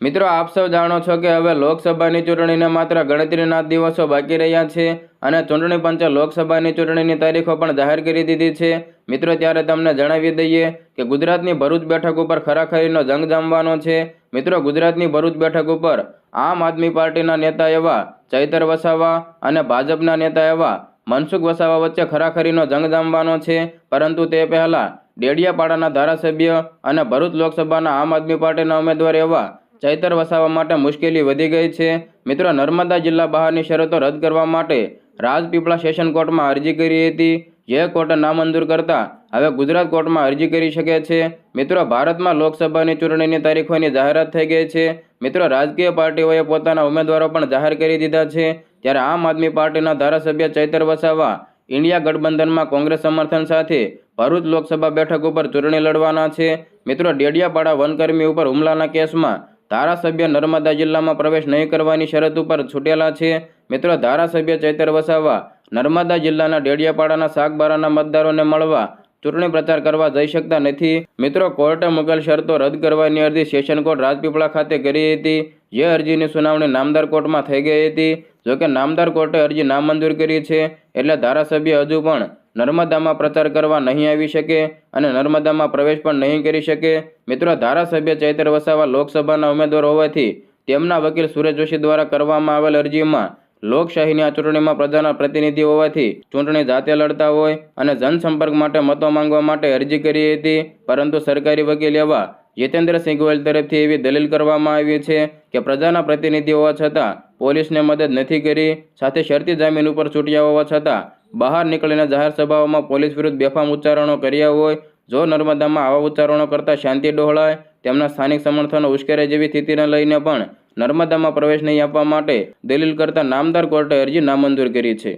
મિત્રો, આપ સૌ જાણો છો કે હવે લોકસભાની ચૂંટણીને માત્ર ગણતરીના દિવસો બાકી રહ્યા છે અને ચૂંટણી પંચે લોકસભાની ચૂંટણીની તારીખો પણ જાહેર કરી દીધી છે. મિત્રો, ત્યારે તમને જણાવી દઈએ કે ગુજરાતની ભરૂચ બેઠક ઉપર ખરાખરીનો જંગ જામવાનો છે. મિત્રો, ગુજરાતની ભરૂચ બેઠક ઉપર આમ આદમી પાર્ટીના નેતા એવા ચૈતર વસાવા અને ભાજપના નેતા એવા મનસુખ વસાવા વચ્ચે ખરાખરીનો જંગ જામવાનો છે. પરંતુ તે પહેલાં ડેડિયાપાડાના ધારાસભ્ય અને ભરૂચ લોકસભાના આમ આદમી પાર્ટીના ઉમેદવાર એવા ચૈતર વસાવા માટે મુશ્કેલી વધી ગઈ છે. મિત્રો, નર્મદા જિલ્લા બહારની શરતો રદ કરવા માટે રાજપીપળા સેશન કોર્ટમાં અરજી કરી હતી. જે કોર્ટે નામંજૂર કરતા હવે ગુજરાત કોર્ટમાં અરજી કરી શકે છે. મિત્રો, ભારતમાં લોકસભાની ચૂંટણીની તારીખોની જાહેરાત થઈ ગઈ છે. મિત્રો, રાજકીય પાર્ટીઓએ પોતાના ઉમેદવારો પણ જાહેર કરી દીધા છે. ત્યારે આમ આદમી પાર્ટીના ધારાસભ્ય ચૈતર વસાવા ઇન્ડિયા ગઠબંધનમાં કોંગ્રેસ સમર્થન સાથે ભરૂચ લોકસભા બેઠક ઉપર ચૂંટણી લડવાના છે. મિત્રો, ડેડિયાપાડા વનકર્મી ઉપર હુમલાના કેસમાં ધારાસભ્ય નર્મદા જિલ્લામાં પ્રવેશ નહીં કરવાની શરત ઉપર છૂટેલા છે. મિત્રો, ધારાસભ્ય ચૈતર વસાવા નર્મદા જિલ્લાના ડેડિયાપાડાના શાકબારાના મતદારોને મળવા ચૂંટણી પ્રચાર કરવા જઈ શકતા નથી. મિત્રો, કોર્ટે મુકેલ શરતો રદ કરવાની અરજી સેશન કોર્ટ રાજપીપળા ખાતે કરી હતી. જે અરજીની સુનાવણી નામદાર કોર્ટમાં થઈ ગઈ હતી. જોકે નામદાર કોર્ટે અરજી નામંજૂર કરી છે. એટલે ધારાસભ્ય હજુ પણ નર્મદામાં પ્રચાર કરવા નહીં આવી શકે અને નર્મદામાં પ્રવેશ પણ નહીં કરી શકે. મિત્રો, ધારાસભ્ય ચૈતર વસાવા લોકસભાના ઉમેદવાર હોવાથી તેમના વકીલ સુરેશ જોશી દ્વારા કરવામાં આવેલ અરજીમાં લોકશાહીની આ ચૂંટણીમાં પ્રજાના પ્રતિનિધિ હોવાથી ચૂંટણી જાતે લડતા હોય અને જનસંપર્ક માટે મતો માંગવા માટે અરજી કરી હતી. પરંતુ સરકારી વકીલ એવા જીતેન્દ્રસિંહ ગોયલ તરફથી એવી દલીલ કરવામાં આવી છે કે પ્રજાના પ્રતિનિધિ હોવા છતાં પોલીસને મદદ નથી કરી. સાથે શરતી જામીન ઉપર છૂટ્યા હોવા છતાં બહાર નીકળીને જાહેર સભાઓમાં પોલીસ વિરુદ્ધ બેફામ ઉચ્ચારણો કર્યા હોય. જો નર્મદામાં આવા ઉચ્ચારણો કરતાં શાંતિ ડહોળાય, તેમના સ્થાનિક સમર્થનો ઉશ્કેરે જેવી સ્થિતિને લઈને પણ નર્મદામાં પ્રવેશ નહીં આપવા માટે દલીલ કરતા નામદાર કોર્ટે અરજી નામંજૂર કરી છે.